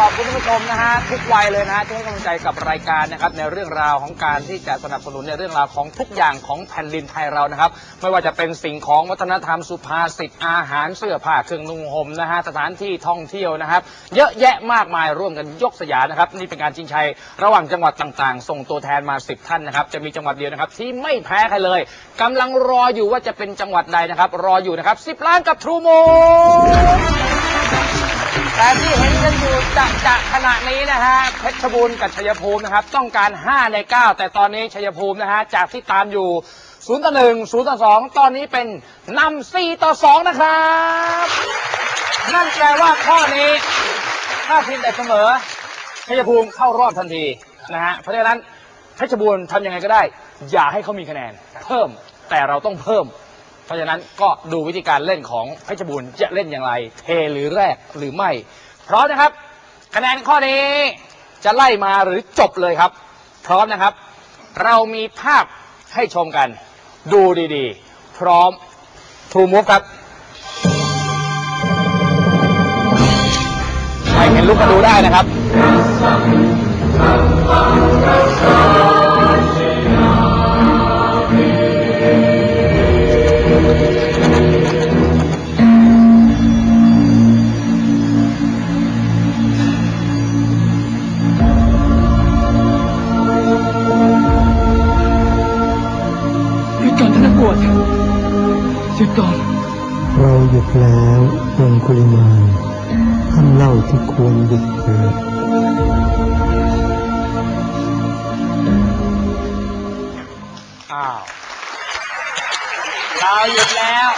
ขอบคุณท่านผู้ชมนะฮะทุกวัยเลยนะฮะที่ให้กำลังใจกับรายการนะครับในเรื่องราวของการที่จะสนับสนุนในเรื่องราวของทุกอย่างของแผ่นดินไทยเรานะครับ ไม่ว่าจะเป็นสิ่งของวัฒนธรรมสุภาษิตอาหารเสื้อผ้าเครื่องนุ่งห่มนะฮะสถานที่ท่องเที่ยวนะครับ เยอะแยะมากมายร่วมกันยกสยามนะครับนี่เป็นการชิงชัยระหว่างจังหวัดต่างๆ ส่งตัวแทนมา 10 ท่านนะครับจะมีจังหวัดเดียวนะครับที่ไม่แพ้ใครเลยกำลังรออยู่ว่าจะเป็นจังหวัดใดนะครับรออยู่นะครับ10ล้านกับทรูโม แต่ที่เห็นกันอยู่จะจะขณะนี้นะฮะเพชรบูรณ์กับชัยภูมินะครับ ต้องการ 5 ใน 9 แต่ตอนนี้ชัยภูมินะฮะจากที่ตามอยู่0ต่อ1 0ต่อ2ตอนนี้เป็นนำ4ต่อ2นะครับ นั่นแปลว่าข้อนี้ ถ้าทีมแต่เสมอชัยภูมิเข้ารอบทันทีนะฮะเพราะฉะนั้นเพชรบูรณ์ทำยังไงก็ได้ อย่าให้เขามีคะแนน เพิ่มแต่เราต้องเพิ่ม เพราะฉะนั้นก็ดูวิธีการเล่นของเพชรบูรณ์จะเล่นอย่างไร เทหรือแรกหรือไม่พร้อมนะครับ คะแนนข้อนี้จะไล่มาหรือจบเลยครับ พร้อมนะครับ เรามีภาพให้ชมกัน ดูดีๆ พร้อมทรูมูฟครับใครเห็นลุกมาดูได้นะครับ เราหยุดแล้วองคุลิมานท่านเล่าที่ควรหยุดเถิดอ้าว เราหยุดแล้ว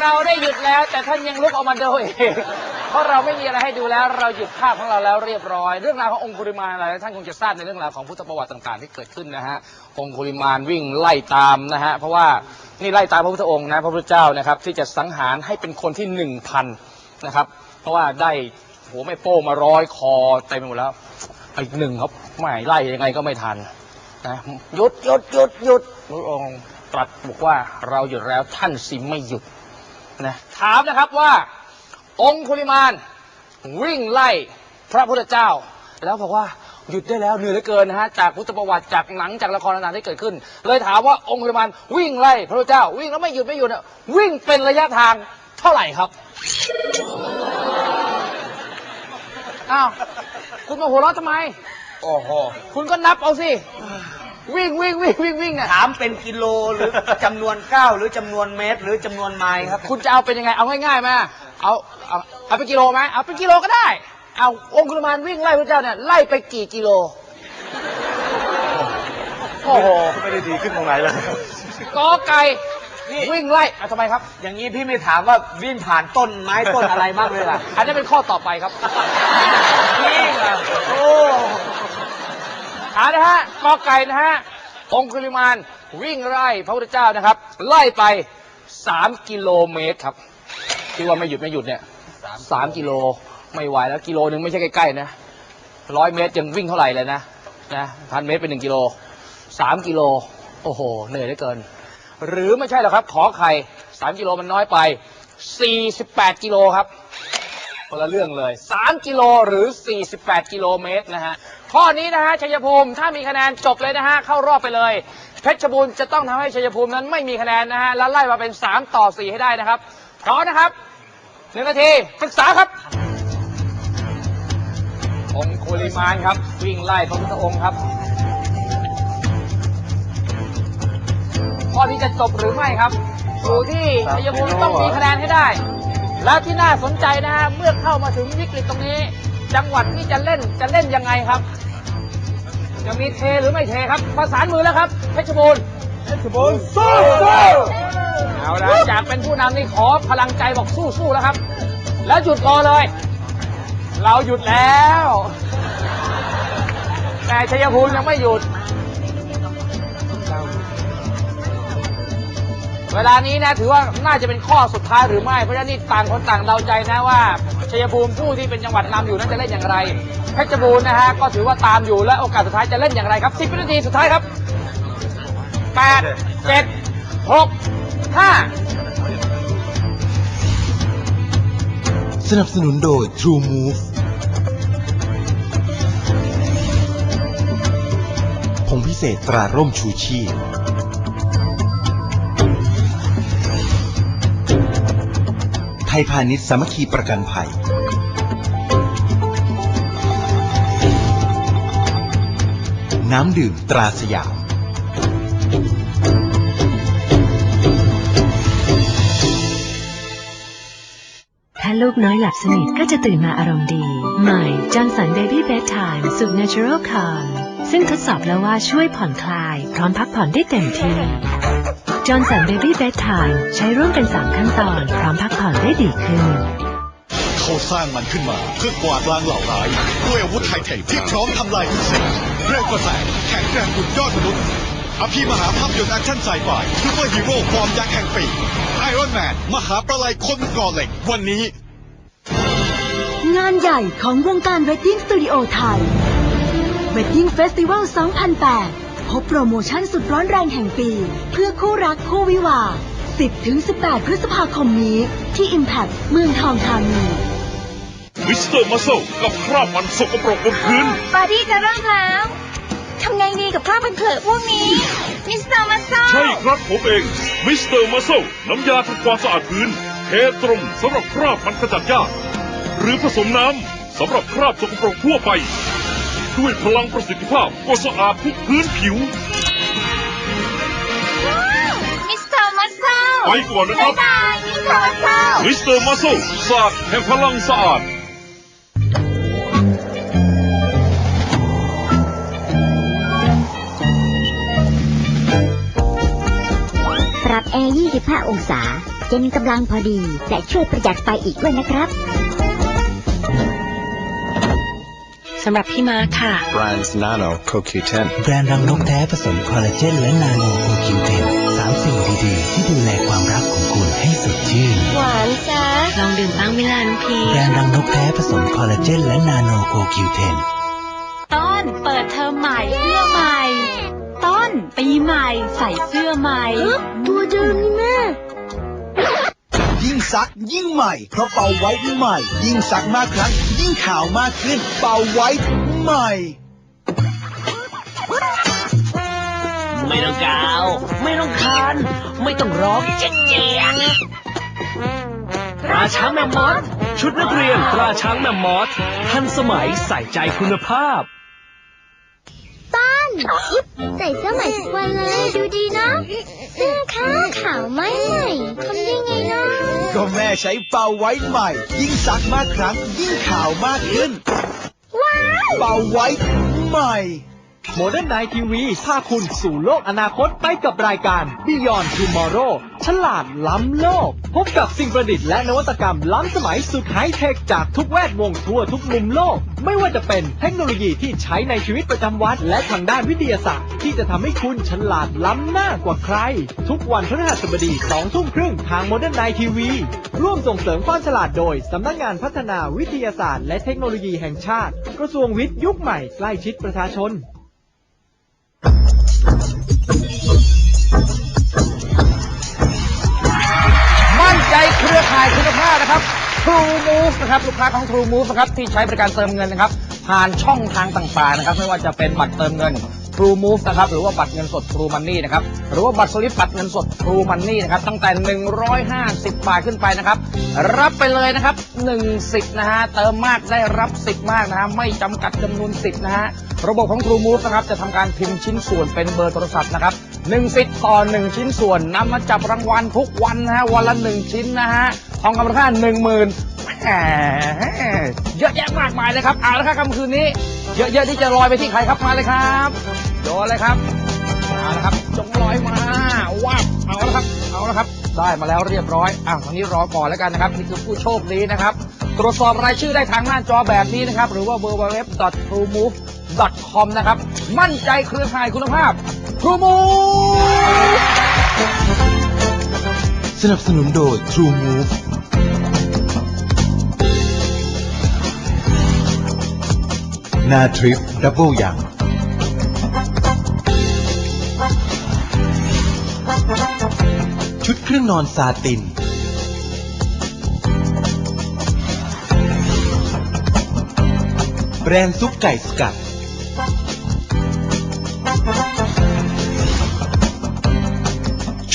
เราได้หยุดแล้วแต่ท่านยังลุกออกมาดูอีกเพราะเราไม่มีอะไรให้ดูแล้ว เราหยุดภาพของเราแล้วเรียบร้อย เรื่องราวขององคุริมานอะไรท่านคงจะทราบในเรื่องราวของพุทธประวัติต่างๆ ที่เกิดขึ้นนะฮะองคุริมานวิ่งไล่ตามนะฮะเพราะว่า นี่ไล่ตามพระพุทธองค์นะพระพุทธเจ้านะครับ ที่จะสังหารให้เป็นคนที่หนึ่งพันนะครับ เพราะว่าได้หัวไม่โป้มาร้อยคอเต็มไปหมดแล้วอีกหนึ่งเขาไม่ไล่ยังไงก็ไม่ทันนะหยุดหยุดหยุดหยุดพระองค์ตรัสบอกว่าเราหยุดแล้วท่านสิไม่หยุดนะถามนะครับว่า องคุลิมานวิ่งไล่พระพุทธเจ้า แล้วบอกว่า หยุดได้แล้วเหนื่อยเหลือเกินนะฮะจากพุทธประวัติจากหนังจากละครต่างๆที่เกิดขึ้น เลยถามว่าองคุลิมานวิ่งไล่พระพุทธเจ้า วิ่งแล้วไม่หยุดไม่หยุดอะวิ่งเป็นระยะทางเท่าไหร่ครับอ้าวคุณมาหัวเราะทำไม โอ้โหคุณก็นับเอาสิ วิ่งวิ่งวิ่งวิ่งวิ่งเนี่ยถามเป็นกิโลหรือจำนวนก้าวหรือจำนวนเมตร หรือจำนวนไมล์ครับ คุณจะเอาเป็นยังไงเอาง่ายๆไหมเอาเอาเอาเป็นกิโลไหมเอาเป็นกิโลก็ได้ เอาองคุลมานวิ่งไล่พระเจ้าเนี่ยไล่ไปกี่กิโล โอ้โห ไม่ได้ดีขึ้นตรงไหนเลยกอไก่วิ่งไล่อะทำไมครับ อย่างนี้พี่ไม่ถามว่าวิ่งผ่านต้นไม้ต้นอะไรบ้างเลยล่ะ อันนี้เป็นข้อต่อไปครับวิ่งอะโอ้อ่านะฮะกอไก่นะฮะองคุลิมานวิ่งไล่พระพุทธเจ้านะครับ ไล่ไปสามกิโลเมตรครับที่ว่าไม่หยุดไม่หยุดเนี่ยสามกิโล ไม่ไหวแล้วกิโลนึงไม่ใช่ใกล้ๆนะร้อยเมตรยังวิ่งเท่าไหร่เลยนะนะพันเมตรเป็นหนึ่งกิโลสามกิโลโอ้โหเหนื่อยเหลือเกิน หรือไม่ใช่หรอกครับ ขอไข่สามกิโลมันน้อยไปสี่สิบแปดกิโลครับคนละเรื่องเลย 3 กิโลหรือ 48 กิโลเมตรนะฮะ ข้อนี้นะฮะชัยภูมิถ้ามีคะแนนจบเลยนะฮะ เข้ารอบไปเลย เพชรบูรณ์จะต้องทำให้ชัยภูมินั้นไม่มีคะแนนนะฮะ แล้วไล่มาเป็น 3 ต่อ 4 ให้ได้นะครับพร้อมนะครับหนึ่งนาทีปรึกษาครับ องคุลิมานครับ วิ่งไล่พระพุทธองค์ครับ ข้อนี้จะจบหรือไม่ครับอยู่ที่ชัยภูมิต้องมีคะแนนให้ได้ แล้วที่น่าสนใจนะฮะเมื่อเข้ามาถึงวิกฤตตรงนี้ จังหวัดที่จะเล่นจะเล่นยังไงครับจะมีเทหรือไม่เทครับประสานมือแล้วครับเพชรบูรณ์เพชรบูรณ์สู้สู้เอาละจากเป็นผู้นำนี่ขอพลังใจบอกสู้สู้แล้วครับ แล้วหยุดรอเลย เราหยุดแล้ว แต่ชัยภูมิยังไม่หยุด เวลานี้นะถือว่าน่าจะเป็นข้อสุดท้ายหรือไม่ เพราะฉะนั้นนี่ต่างคนต่างเดาใจนะว่าชัยภูมิผู้ที่เป็นจังหวัดนำอยู่นั้นจะเล่นอย่างไร เพชรบูรณ์นะฮะก็ถือว่าตามอยู่และโอกาสสุดท้ายจะเล่นอย่างไรครับ10วินาทีสุดท้ายครับ8 7หกห้าสนับสนุนโดย True Move เศษตราร่มชูชีพไทยพาณิชย์สามัคคีประกันภัย น้ำดื่มตราสยาม ถ้าลูกน้อยหลับสนิทก็จะตื่นมาอารมณ์ดี ใหม่จอ h สันเบบี้เบ t ไทม์สูตร Natural Calm ซึ่งทดสอบแล้วว่าช่วยผ่อนคลาย พร้อมพักผ่อนได้เต็มที่จอ h สันเบบี้เบ t ไทม์ใช้ร่วมกัน 3 ขั้นตอน พร้อมพักผ่อนได้ดีขึ้น เขาสร้างมันขึ้นมาเพื่อกวาดล้างเหล่าร้ายด้วยอาวุธไฮเทคที่พร้อมทำลายทุกสิ่งเร็วกว่าแสงแข็งแกร่งดุดยอดมนุษย์อภิมหาภาพยนตร์แอคชั่นไซไฟซูเปอร์ฮีโร่ฟอร์มยักษ์แห่งปีไอรอนแมนมหาประลายคนก่อเหล็กวันนี้ งานใหญ่ของวงการ Wedding Studio ไทย Wedding Festival 2008 พบโปรโมชั่นสุดร้อนแรงแห่งปี เพื่อคู่รักคู่วิวาห์10-18 พฤษภาคมนี้ ที่ Impact เมืองทองธานีมิสเตอร์มัสเซลกับคราบมันสกปรกบนพื้นปาร์ตี้จะเริ่มแล้วทำไงดีกับคราบเป็นเผลอพวกนี้ มิสเตอร์มาโซใช่ครับผมเอง มิสเตอร์มัสเซลน้ำยาทำความสะอาดพื้นเทตรงสำหรับคราบมันขจัดยากหรือผสมน้ำสำหรับคราบสกปรกทั่วไป ด้วยพลังประสิทธิภาพก็สะอาดทุกพื้นผิว มิสเตอร์มาโซไปก่อนนะครับบ๊ายบายมิสเตอร์มาโซมิสเตอร์มัสเซลศาสตร์แห่งพลังสะอาด ปรับแอร์ 25 องศาเย็นกำลังพอดี และช่วยประหยัดไฟอีกด้วยนะครับำหรับพี่มาค่ะ Brands Nano CoQ10 แบรนด์รังนกแท้ผสมคอลลาเจนและนาโนโกคิวเทนสามสิ่งดีๆ ที่ดูแลความรักของคุณให้สดชื่น หวานจ้าลองดื่มบ้างไหมล่ะน้องพีแบรนด์รังนกแท้ผสมคอลลาเจนและนาโนโกคิวเทนต้นเปิดเทอมใหม่เสื้อใหม่ ต้นปีใหม่ใส่เสื้อใหม่ ตัวเดิมนี่แม่ยิ่งซักยิ่งใหม่ เพราะเป่าไว้ใหม่ ยิ่งซักมากครั้ง ยิ่งขาวมากขึ้น เป่าไว้ใหม่ ไม่ต้องกาว ไม่ต้องคาน ไม่ต้องร้องเจ๊กเจ๊กตราช้างแมมมอสชุดนักเรียนตราช้างแมมมอสทันสมัยใส่ใจคุณภาพ ใส่เสื้อใหม่ทุกวันเลยดูดีเนาะเสื้อข้างขาวไม่ใหม่ทำได้ไงเนาะก็แม่ใช้เป่าไว้ใหม่ ยิ่งซักมากครั้งยิ่งขาวมากขึ้น ว้าว เป่าไว้ใหม่ โมเดิร์นไนทีวีพาคุณสู่โลกอนาคตไปกับรายการ Beyond Tomorrow ฉลาดล้ำโลก พบกับสิ่งประดิษฐ์และนวัตกรรมล้ำสมัยสุดไฮเทคจากทุกแวดวงทั่วทุกมุมโลก ไม่ว่าจะเป็นเทคโนโลยีที่ใช้ในชีวิตประจำวัน และทางด้านวิทยาศาสตร์ ที่จะทำให้คุณฉลาดล้ำหน้ากว่าใคร ทุกวันพฤหัสบดี2ทุ่มครึ่งทาง Modern Night TV ร่วมส่งเสริมความฉลาดโดยสำนักงานพัฒนาวิทยาศาสตร์ และเทคโนโลยีแห่งชาติ กระทรวงวิทย์ยุคใหม่ใกล้ชิดประชาชน มั่นใจเครือข่ายคุณภาพนะครับ True Move นะครับลูกค้าของ True Move นะครับที่ใช้บริการเติมเงินนะครับ ผ่านช่องทางต่างๆนะครับ ไม่ว่าจะเป็นบัตรเติมเงิน True Move นะครับหรือว่าบัตรเงินสด True Money นะครับหรือว่าบัตรสลิปบัตรเงินสด True Money นะครับตั้งแต่ 150 บาทขึ้นไปนะครับ รับไปเลยนะครับ1สิทธิ์นะฮะเติมมากได้รับสิทธิ์มากนะฮะไม่จำกัดจำนวนสิทธิ์นะฮะ ระบบของ True Move นะครับจะทำการพิมพ์ชิ้นส่วนเป็นเบอร์โทรศัพท์นะครับหนึ่งสิทธิ์ต่อหนึ่งชิ้นส่วนนำมาจับรางวัลทุกวันนะฮะวันละหนึ่งชิ้นนะฮะทองคำมูลค่าหนึ่งหมื่นแหมเยอะแยะมากมายเลยครับเอาละครับค่ำคืนนี้ เยอะๆที่จะลอยไปที่ใครครับมาเลยครับโดนเลยครับเอาละครับจงลอยมาว้าวเอาละครับเอาละครับ ได้มาแล้วเรียบร้อยอะวันนี้รอก่อนแล้วกันนะครับนี่คือผู้โชคดีนะครับ ตรวจสอบรายชื่อได้ทางหน้าจอแบบนี้นะครับ หรือว่า www.trumove .com นะครับ มั่นใจเครือข่ายคุณภาพ True Move สนับสนุนโดย True Move นาทริปดับเบิลยังชุดเครื่องนอนซาติน แบรนด์ซุปไก่สกัด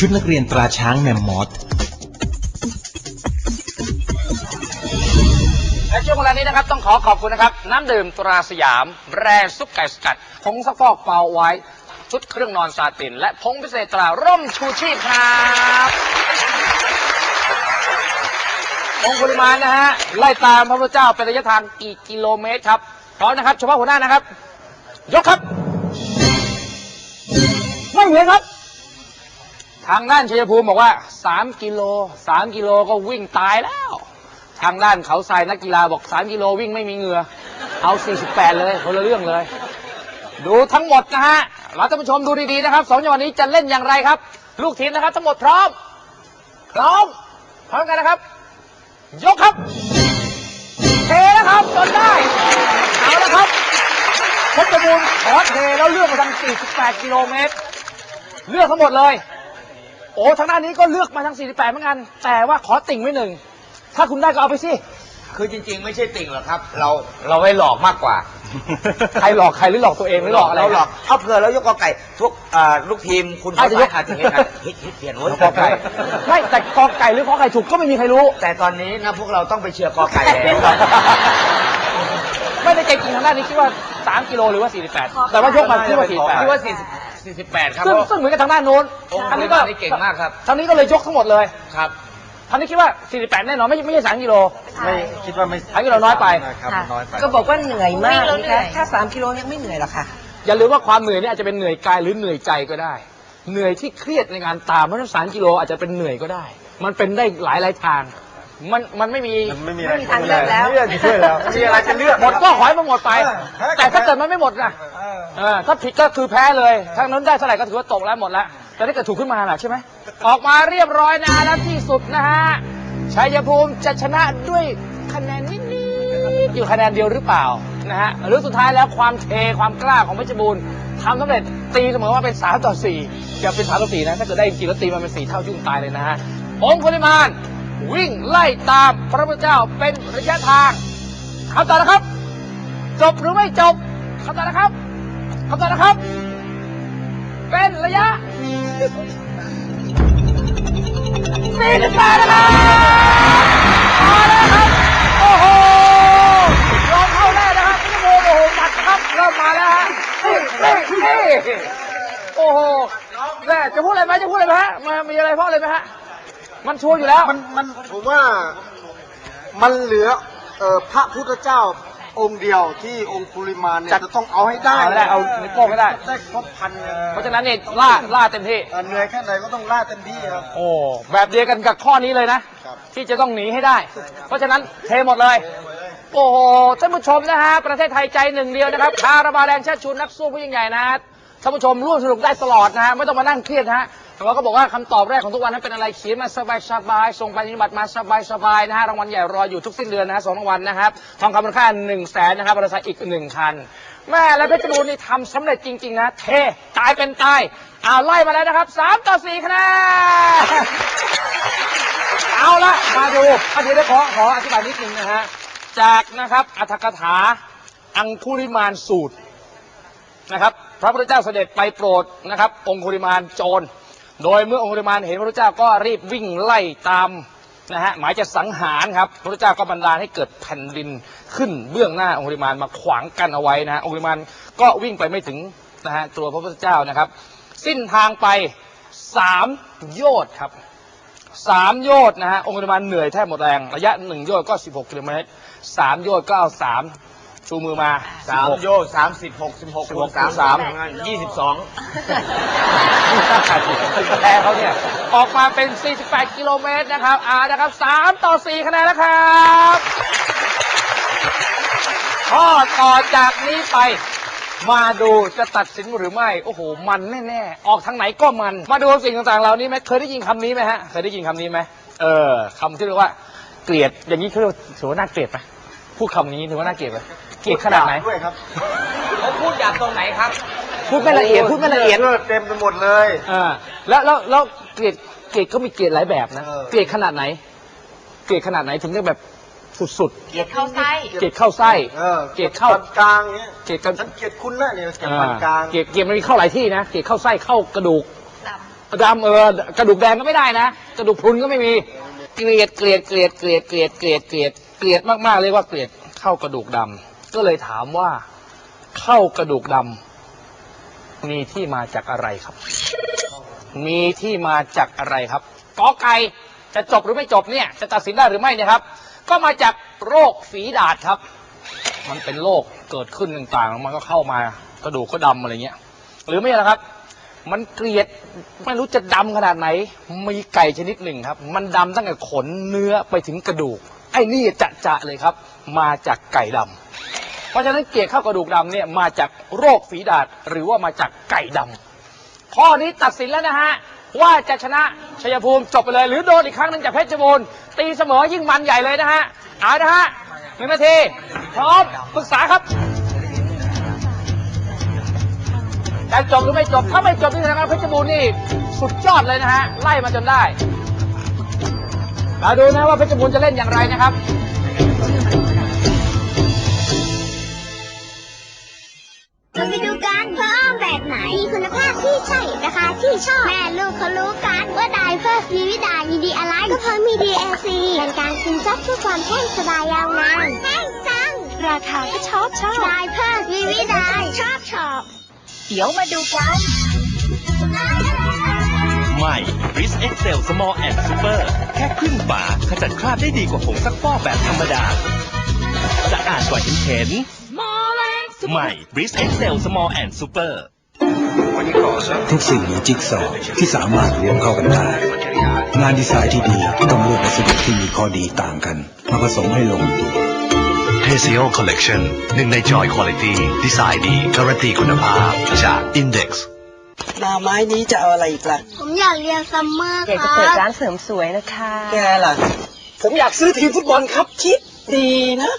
ชุดนักเรียนตราช้างแมมมอสและช่วงเวลานี้นะครับต้องขอขอบคุณนะครับ น้ำดื่มตราสยาม แบรนด์ซุปไก่สกัดผงซักฟอกเปาไว้ ชุดเครื่องนอนซาติน และผงพิเศษตราร่มชูชีพครับองค์ปริมานะฮะไล่ตามพระพุทธเจ้าเป็นระยะทางกี่กิโลเมตรครับพร้อมนะครับเฉพาะหัวหน้านะครับ ยกครับ ไม่เหมือนครับ ทางด้านชัยภูมิบอกว่า 3 กิโล 3 กิโลก็วิ่งตายแล้ว ทางด้านเขาทรายนักกีฬาบอก 3 กิโลวิ่งไม่มีเหงื่อเอา 48 เลยคนละเรื่องเลย ดูทั้งหมดนะฮะเราท่านผู้ชมดูดีๆนะครับสองจังหวะนี้จะเล่นอย่างไรครับ ลูกทีมนะครับ ทั้งหมดพร้อม พร้อม พร้อมกันนะครับ ยกครับเทนะครับจนได้เอาละครับเพชรบูรณ์ขอเทแล้วเลือกมาทาง 48 กิโลเมตรเลือกทั้งหมดเลย โอ้ทางด้านนี้ก็เลือกมาทาง48 เหมือนกัน แต่ว่าขอติ่งไว้หนึ่ง ถ้าคุณได้ก็เอาไปสิ คือจริง ๆ ไม่ใช่ติ่งหรอกครับ เราเราให้หลอกมากกว่า ใครหลอกใครหรือหลอกตัวเองหรือหลอกอะไรเราหลอกเอาเผื่อเรายกกอไก่ทุกอ่าลูกทีมคุณอาจจะยกอาจจะเห็นกันฮิตฮิตเปลี่ยนโน้นกอไก่ ไม่แต่กอไก่หรือขอไก่ถูกก็ไม่มีใครรู้ แต่ตอนนี้นะพวกเราต้องไปเชียร์กอไก่แล้วไม่ได้ใจจริงทางด้านนี้คิดว่า 3 กิโลหรือว่า 48 แต่ว่ายกมาคิดว่า48คิดว่า 40 48 ครับซึ่งซึ่งเหมือนกับทางด้านโน้นองค์ทางนี้ปก็ริมาณนี่เก่งมากครับทางนี้ก็เลยยกทั้งหมดเลยครับทางนี้คิดว่า 48 แน่นอนไม่ไม่ใช่3กิโล ไม่คิดว่าไม่3กิโลน้อยไป ครับน้อยไป ก็บอกว่าเหนื่อยมากนะคะถ้าสามกิโลยังไม่เหนื่อยหรอกค่ะ อย่าลืมว่าความเหนื่อยนี่อาจจะเป็นเหนื่อยกายหรือเหนื่อยใจก็ได้ เหนื่อยที่เครียดในการตามเพราะฉะนั้นสามกิโลอาจจะเป็นเหนื่อยก็ได้ มันเป็นได้หลายหลายๆทาง มันมันไม่มีไม่มีอะไรไม่มีทางเลือกแล้ว ไม่มีอะไรจะช่วยแล้วมีอะไรจะเลือกหมดก็ขอให้มันหมดไปแต่ถ้าเกิดมันไม่หมดนะเออถ้าผิดก็คือแพ้เลยทางนั้นได้เท่าไหร่ก็ถือว่าตกแล้วหมดแล้วแต่ถ้าเกิดถูกขึ้นมาล่ะใช่ไหมออกมาเรียบร้อยนะแล้วที่สุดนะฮะชัยภูมิจะชนะด้วยคะแนนนิดๆอยู่คะแนนเดียวหรือเปล่านะฮะหรือสุดท้ายแล้วความเทความกล้าของเพชรบูรณ์ทำสำเร็จตีเสมอว่าเป็น3ต่อ4จะเป็น3ต่อ4นะถ้าเกิดได้จริงๆแล้วตีมันเป็น4เท่ายุ่งตายเลยนะฮะองค์ปริมาณ วิ่งไล่ตามพระพุทธเจ้าเป็นระยะทางคำตอบนะครับ จบหรือไม่จบคำตอบนะครับคำตอบนะครับ เป็นระยะสี่สิบแปดนะครับมาแล้วครับ โอ้โหลองเข้าแน่นะครับพี่โมโอ้โหตัดครับเริ่มมาแล้วฮะโอ้โหแม่จะพูดอะไรไหมจะพูดอะไรไหมฮะมามีอะไรพราะอะไรไหมฮะ มันชัวร์อยู่แล้ว มันมันผมว่ามันเหลือเอ่อพระพุทธเจ้าองค์เดียวที่องค์ปุริมาณเนี่ยจะต้องเอาให้ได้เอาให้ได้เอานิ้วโป้งให้ได้ ได้ครบพันเลยเพราะฉะนั้นเนี่ยล่าล่าเต็มที่ เอ่อเหนื่อยแค่ไหนก็ต้องล่าเต็มที่ครับ โอ้แบบเดียวกันกับข้อนี้เลยนะ ครับ ที่จะต้องหนีให้ได้ เพราะฉะนั้นเทหมดเลย โอ้โหท่านผู้ชมนะฮะประเทศไทยใจหนึ่งเดียวนะครับคาราบาลแดงชาติชูนักสู้ผู้ยิ่งใหญ่นะฮะท่านผู้ชมร่วมสนุกได้ตลอดนะฮะไม่ต้องมานั่งเครียดนะฮะ แต่ว่าก็บอกว่าคำตอบแรกของทุกวันนั้นเป็นอะไรเขียนมาสบายสบายส่งไปปฏิบัติมาสบายสบายๆนะฮะรางวัลใหญ่รออยู่ทุกสิ้นเดือนนะฮะสองรางวัลนะครับทองคำมูลค่าหนึ่งแสนนะครับมอเตอร์ไซค์อีกหนึ่งคันแม่และเพชรบูรณ์นี่ทำสำเร็จจริง ๆ นะ เทตายเป็นตายเอาไล่มาแล้วนะครับสามต่อสี่คะแนนเอาละมาดูอะเดี๋ยวได้ขอขออธิบายนิดนึงนะฮะจากนะครับอัตถกถาอังคุริมานสูตรนะครับ พระพุทธเจ้าเสด็จไปโปรดนะครับ องคุริมานโจร โดยเมื่อองคุริมานเห็นพระพุทธเจ้าก็รีบวิ่งไล่ตามนะฮะหมายจะสังหารครับพระพุทธเจ้าก็บันดาลให้เกิดแผ่นดินขึ้นเบื้องหน้าองคุริมานมาขวางกันเอาไว้นะฮะองคุริมานก็วิ่งไปไม่ถึงนะฮะตัวพระพุทธเจ้านะครับ สิ้นทางไปสามโยชน์ครับสามโยชน์นะฮะองค์ริมาณเหนื่อยแทบหมดแรง ระยะหนึ่งโยชน์ก็ 16กิโลเมตรสามโยชน์ก็เอาสาม ชูมือมาสาม16โยสามสิบหกสิบหกสิบหกสามสามยี่สิบสองแพ้เขาเนี่ย ออกมาเป็น 48 กิโลเมตรนะครับอ่านะครับ 3 ต่อ 4 คะแนนแล้วครับข้อต่อจากนี้ไป มาดูจะตัดสินหรือไม่ โอ้โห มันแน่ๆ ออกทางไหนก็มัน มาดูสิ่งต่างๆเหล่านี้ไหมเคยได้ยินคำนี้ไหมฮะ เคยได้ยินคำนี้ไหมเออคำที่เรียกว่า เกลียด อย่างนี้เขาเรียกว่าถือว่าน่าเกลียดไหมพูดคำนี้ถือว่าน่าเกลียดไหม เกลียดขนาดไหน ด้วยครับเขาพูดหยาบตรงไหนครับพูดไม่ละเอียดพูดไม่ละเอียดเลือดเต็มไปหมดเลย อ่าแล้วแล้วแล้วเกลียดเกรดเขามีเกรดหลายแบบนะเออ เกรดขนาดไหน เกรดขนาดไหนถึงได้แบบสุดเกลียดเข้าไส้ ๆ เกรดเข้าไส้ เออเกรดเข้าปานกลางเงี้ยเกรดกันฉันเกลียดคุณนะเนี่ยเกลียดอ่าปานกลางเกรดเกรดมันมีเข้าหลายที่นะเกรดเข้าไส้เข้ากระดูกดำเออกระดูกแดงก็ไม่ได้นะกระดูกพรุนก็ไม่มีเกลียดเกลียดเกลียดเกลียดเกลียดเกลียดเกลียดเกลียดมากๆเรียกว่าเกลียดเข้ากระดูกดำ ก็เลยถามว่าเข้ากระดูกดำมีที่มาจากอะไรครับ มีที่มาจากอะไรครับกอไก่จะจบหรือไม่จบเนี่ยจะตัดสินได้หรือไม่เนี่ยครับ ก็มาจากโรคฝีดาษครับ มันเป็นโรคเกิดขึ้นต่างๆมันก็เข้ามากระดูกก็ดำอะไรเงี้ย หรือไม่ล่ะครับ มันเกลียดไม่รู้จะดำขนาดไหน มีไก่ชนิดหนึ่งครับ มันดำตั้งแต่ขนเนื้อไปถึงกระดูก ไอ้นี่จะจะเลยครับ มาจากไก่ดำ เพราะฉะนั้นเกลียดเข้ากระดูกดำเนี่ยมาจากโรคฝีดาษหรือว่ามาจากไก่ดำข้อนี้ตัดสินแล้วนะฮะ ว่าจะชนะชัยภูมิจบไปเลย หรือโดนอีกครั้งหนึ่งจากเพชรบูรณ์ตีเสมอยิ่งมันใหญ่เลยนะฮะ เอานะฮะหนึ่งนาที พร้อมปรึกษาครับจะจบหรือไม่จบ ถ้าไม่จบนี่แสดงว่าเพชรบูรณ์นี่สุดยอดเลยนะฮะ ไล่มาจนได้ มาดูนะว่าเพชรบูรณ์จะเล่นอย่างไรนะครับ คาที่ชอบแม่ลูกเขารู้กันว่าไดเพิ่มมีวิดายินดีอะไร ก็เพราะมี DLC เป็นการซึมซับเพื่อความแห้งสบายยาวนานแห้งจัง ราคาก็ชอบชอบไดเพิ่มมีวิดาชอบชอบ เดี๋ยวมาดูกันใหม่ b r i s Excel Small and Super แค่ครึ่งฝาขจัดคราบได้ดีกว่าผงซักฟอกแบบธรรมดาสะอาดกว่าที่เห็นใหม่ b r i s Excel Small and Super ทุกสิ่งมีจิ๊กซอว์ที่สามารถรวมเข้ากันได้ งานดีไซน์ที่ดีต้องเลือกวัสดุที่มีข้อดีต่างกันมาผสมให้ลงตัว t e s e o Collection หนึ่งใน Joy Quality ดีไซน์ดีการันตีคุณภาพจาก Index หน้าไม้นี้จะเอาอะไรอีกล่ะ ผมอยากเรียนซัมเมอร์อยากคจะรัเปิดบร้านเสริมสวยนะคะ แกล่ะ ผมอยากซื้อทีมฟุตบอลครับคิดดีนะ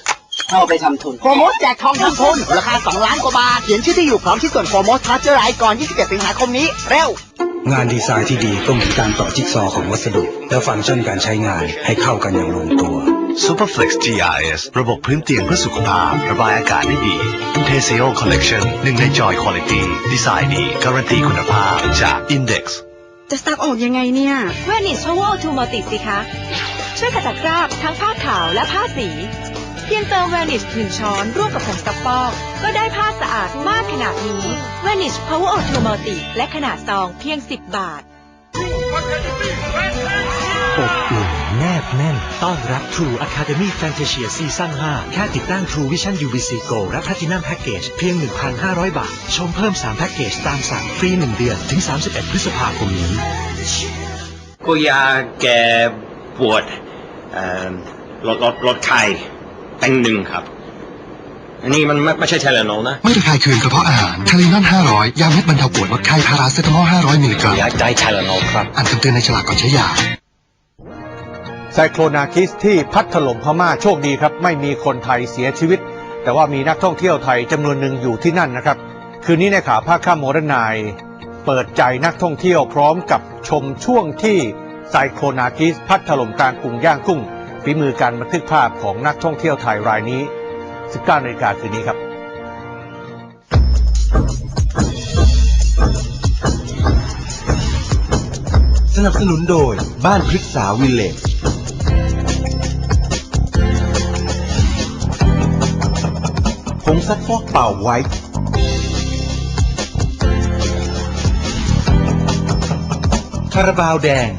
เอาไปทำทุนโปรโมทแจกทองคำทุนราคา2 ล้านกว่าบาท เขียนชื่อที่อยู่พร้อมที่ส่วนโปรโมททัชเจอร์ไลน์ก่อน27สิงหาคมนี้ เร็ว งานดีไซน์ที่ดีต้องมีการต่อจิ๊กซอว์ของวัสดุ และฟังก์ชันการใช้งานให้เข้ากันอย่างลงตัว Superflex GRS ระบบพื้นเตียงเพื่อสุขภาพ ระบายอากาศได้ดี t e s e o Collection หนึ่งใน Joy Quality ดีไซน์ดี การันตีคุณภาพจาก Index จะซักออกยังไงเนี่ย เวนิสพาวเวอร์ทูมัลติสิคะ ช่วยขจัดคราบทั้งผ้าขาวและผ้าสี เพียงเติมเวนิสหนึ่งช้อนร่วมกับผงซักฟอก ก็ได้ผ้าสะอาดมากขนาดนี้เวนิสพาวเวอร์ทูมัลติและขนาดซองเพียง 10 บาทอบอุ่นแนบแน่น ต้อนรับ True Academy Fantasia ซีซั่น5แค่ติดตั้ง True Vision UVC Go และ Platinum Package เพียง 1,500 บาท ชมเพิ่ม 3 แพ็กเกจตามสั่งฟรี 1 เดือน ถึง 31 พฤษภาคมนี้กูยาแกปวดเอ่อลดลดลดไข้ แป้งหนึ่งครับ อันนี้มันไม่ไม่ใช่เทเลโนนะไม่ระคายเคืองกระเพาะอาหารทาลีนอน500 ยาเม็ดบรรเทาปวดลดไข้พาราเซตามอล500 มิลลิกรัมยาใจเทเลโนครับ อ่านคำเตือนในฉลากก่อนใช้ยา ไซโคลนาคิสที่พัดถล่มพม่าโชคดีครับ ไม่มีคนไทยเสียชีวิต แต่ว่ามีนักท่องเที่ยวไทยจำนวนหนึ่งอยู่ที่นั่นนะครับ คืนนี้ในข่าวภาคค่ำโมเดิร์นไนน์เปิดใจนักท่องเที่ยวพร้อมกับชมช่วงที่ไซโคลนาคิสพัดถล่มกลางกรุงย่างกุ้ง ฝีมือการบันทึกภาพของนักท่องเที่ยวไทยรายนี้ 19นาฬิกาคืนนี้ครับสนับสนุนโดยบ้านพฤกษาวิลเลจผงซักฟอกเป่าไว้ คาราบาวแดง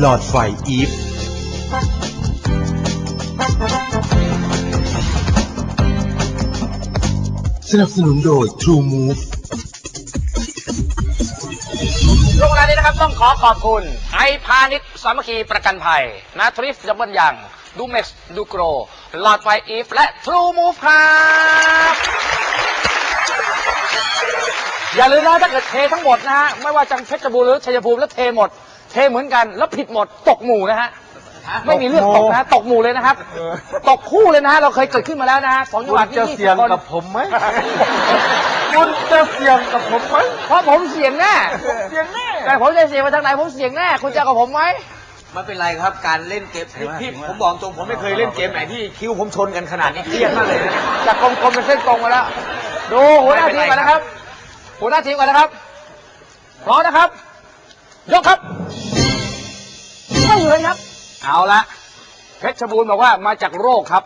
หลอดไฟอีฟสนับสนุนโดย True Move ช่วงเวลานี้นะครับต้องขอขอบคุณไอพาณิชย์สามัคคีประกันภัย นาทริฟดับเบิลยังดูเม็กซ์ดูโกรหลอดไฟอีฟและทรูมูฟครับอย่าลืมนะถ้าเกิดเททั้งหมดนะฮะไม่ว่าจังเพชรบูรณ์หรือชัยภูมิแล้วเทหมด เทเหมือนกันแล้วผิดหมดตกหมู่นะฮะไม่มีเลือกตกนะฮะตกหมู่เลยนะครับ ตกคู่เลยนะฮะเราเคยเกิดขึ้นมาแล้วนะฮะสองจังหวัดคุณจะนี่เสี่ยง20คนกับผมไหมนคุณจะเสี่ยงกับผมไหมเพราะผมเสี่ยงแน่เสียงแน่แต่ผมจะเสี่ยงไปทางไหนผมเสี่ยงแน่คุณจะเอากับผมไหมไม่เป็นไรครับการเล่นเกมพี่พี่ผมบอกตรงผมไม่เคยเล่นเกมไหนที่คิ้วผมชนกันขนาดนี้เครียดมากเลยนะจากกลมๆเป็นเส้นตรงมาแล้ว ดูหัวหน้าทีมก่อนนะครับ หัวหน้าทีมก่อนนะครับพร้อมนะครับ ยกครับ ไม่เลยครับ เอาละเพชรบูรณ์บอกว่ามาจากโรคครับ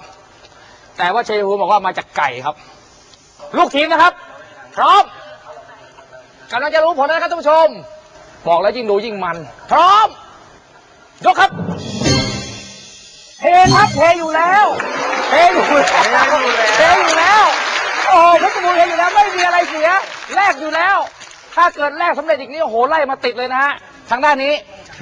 แต่ว่าชัยภูมิบอกว่ามาจากไก่ครับ ลูกทีมนะครับ พร้อมกำลังจะรู้ผลนะครับท่านผู้ชม บอกแล้วยิ่งดูยิ่งมัน พร้อม ยกครับเทครับเทอยู่แล้วเทอยู่แล้วเทอยู่แล้ว โอ้เพชรบูรณ์เทอยู่แล้วไม่มีอะไรเสียแลกอยู่แล้ว ถ้าเกิดแลกสำเร็จอีกนี่โอ้โหไล่มาติดเลยนะฮะ ทางด้านนี้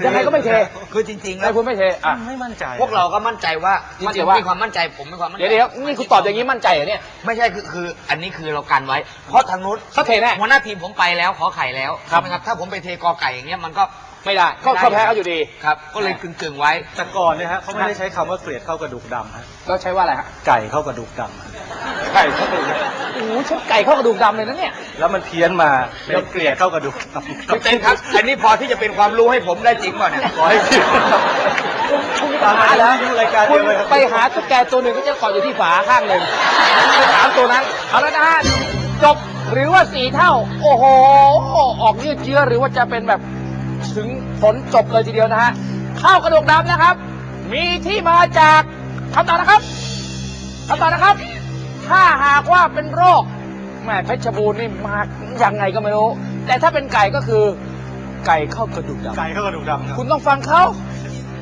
ยังไงก็ไม่เทคือจริงๆไอ้แล้วคุณไม่เทอะ ไม่มั่นใจ พวกเราก็มั่นใจว่ามั่มันนใจจะว่ามี ความมั่นใจผมมีความมั่นใจเดี๋ยวเดี๋ยวนี่คุณตอบอย่างนี้มั่นใจเหรอเนี่ย ไม่ใช่คือคืออันนี้คือเรากันไว้ เพราะทางนู้นเขาเทแน่ หัวหน้าทีมผมไปแล้วขอไข่แล้วครับ ใช่ไหมครับถ้าผมไปเทกอไก่อย่างเงี้ยมันก็ ไม่ได้ก็ก็แพ้เขาอยู่ดีครับ ก็เลยกึ่งๆไว้ แต่ก่อนเนี่ยฮะเขาไม่ได้ใช้คำว่าเกลียดเข้ากระดูกดำฮะแล้วใช้ว่าอะไรฮะไก่เข้ากระดูกดำฮะไก่เข้ากระดูกโอ้โหใช้ไก่เข้ากระดูกดำเลยนะเนี่ย แล้วมันเพี้ยนมาเป็นเกลียดเข้ากระดูกดำพี่เต้นครับ อันนี้พอที่จะเป็นความรู้ให้ผมได้จริงป่ะเนี่ยขอให้ผิดคุณไปหาแล้วคุณไปหาตุ๊กแกตัวหนึ่งที่จะเกาะอยู่ที่ฝาข้างหนึ่งไปถามตัวนั้นเอาแล้วนะฮะจบหรือว่าสีเท่า โอ้โห ออกยืดเยื้อหรือว่าจะเป็นแบบ ถึงผลจบเลยทีเดียวนะฮะข้าวกระดูกดำนะครับ มีที่มาจากคำตอบนะครับคำตอบนะครับ ถ้าหากว่าเป็นโรคแม่เพชรบูรณ์นี่มายังไงก็ไม่รู้ แต่ถ้าเป็นไก่ก็คือ ไก่เข้ากระดูกดำไก่เข้ากระดูกดำครับคุณต้องฟังเขา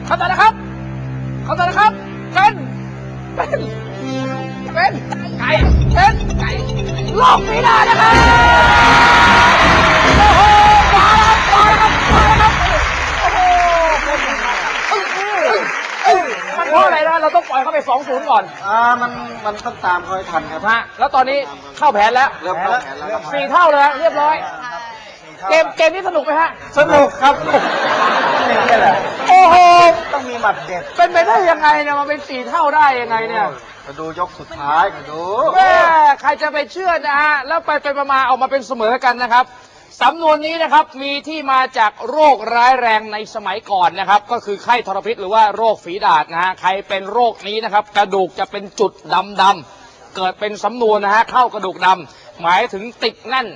คำตอบนะครับคำตอบนะครับเป็นเป็นเป็นไก่เป็นไก่โลกไม่ได้นะครับ เพราะอะไรนะเราต้องปล่อยเขาไปสองศูนย์ก่อน อ่ามันมันต้องตามคอยทันครับ ฮะแล้วตอนนี้เข้าแผนแล้วเริ่มเข้าแผนแล้วครับสี่เท่าเลยฮะเรียบร้อย เกมเกมนี้สนุกไหมฮะ สนุกครับนี่แหละโอ้โห ต้องมีหมัดเด็ดเป็นไปได้ยังไงเนี่ยมันเป็นสี่เท่าได้ยังไงเนี่ย มาดูยกสุดท้ายมาดู แม่ใครจะไปเชื่อนะฮะ แล้วไปไปมาๆออกมาเป็นเสมอกันนะครับ สำนวนนี้นะครับมีที่มาจากโรคร้ายแรงในสมัยก่อนนะครับ ก็คือไข้ทรพิษหรือว่าโรคฝีดาษนะฮะใครเป็นโรคนี้นะครับ กระดูกจะเป็นจุดดำดำๆเกิดเป็นสำนวนนะฮะเข้ากระดูกดำหมายถึงติดแน่น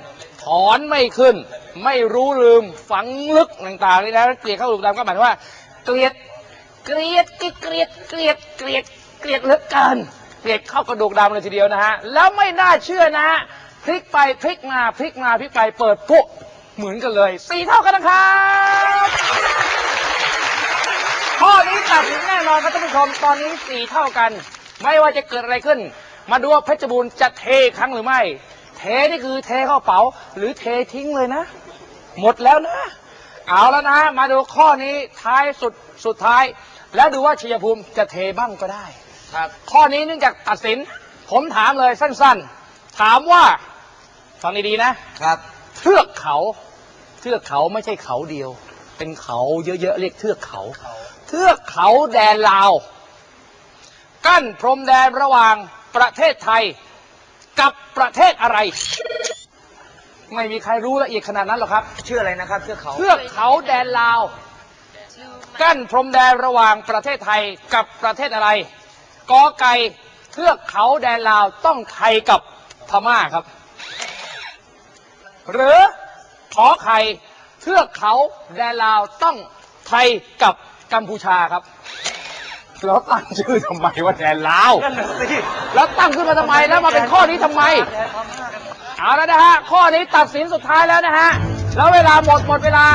ถอนไม่ขึ้น ไม่รู้ลืมฝังลึกต่างๆนี่นะเกลียดเข้ากระดูกดำก็หมายถึงว่า เกลียเกลียดเกลียดเกลียดเกลียดเกลียดเกลียดเหลือเกินเกลียดเข้ากระดูกดำเลยทีเดียวนะฮะแล้วไม่น่าเชื่อนะฮะ พลิกไปพลิกมาพลิกมาพลิกไปเปิดปุ๊บเหมือนกันเลยสี่เท่ากันนะครับข้อนี้ตัดสินแน่นอนครับท่านผู้ชมตอนนี้สี่เท่ากัน ไม่ว่าจะเกิดอะไรขึ้น มาดูว่าเพชรบูรณ์จะเทครั้งหรือไม่ เทนี่คือเทเข้าเป๋า หรือเททิ้งเลยนะ หมดแล้วนะ เอาแล้วนะ มาดูข้อนี้ท้ายสุดสุดท้าย แล้วดูว่าชัยภูมิจะเทบ้างก็ได้ ครับ ข้อนี้เนื่องจากตัดสิน ผมถามเลยสั้นๆ ถามว่า ฟังดีๆนะครับ เทือกเขา เทือกเขาไม่ใช่เขาเดียว เป็นเขาเยอะๆเรียกเทือกเขา เทือกเขาแดนลาว กั้นพรมแดนระหว่างประเทศไทยกับประเทศอะไร ไม่มีใครรู้ละเอียดขนาดนั้นหรอกครับ ชื่ออะไรนะครับเทือกเขา เทือกเขาแดนลาว กั้นพรมแดนระหว่างประเทศไทยกับประเทศอะไรกอไก่เทือกเขาแดนลาวต้องไทยกับพม่าครับ หรือขอไข่เทือกเขาแดนลาวต้องไทยกับกัมพูชาครับแล้วตั้งชื่อทำไมว่าแดนลาวแล้วตั้งขึ้นมาทำไมแล้วมาเป็นข้อนี้ทำไมเอาแล้วนะฮะ ข้อนี้ตัดสินสุดท้ายแล้วนะฮะ แล้วเวลาหมดหมดเวลา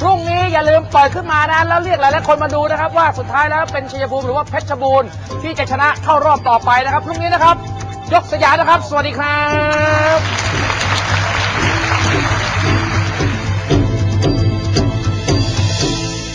พรุ่งนี้อย่าลืมปล่อยขึ้นมานะ แล้วเรียกหลายๆคนมาดูนะครับ ว่าสุดท้ายแล้วเป็นชัยภูมิหรือว่าเพชรบูรณ์ที่จะชนะเข้ารอบต่อไปนะครับ พรุ่งนี้นะครับ ยกสยามนะครับ สวัสดีครับ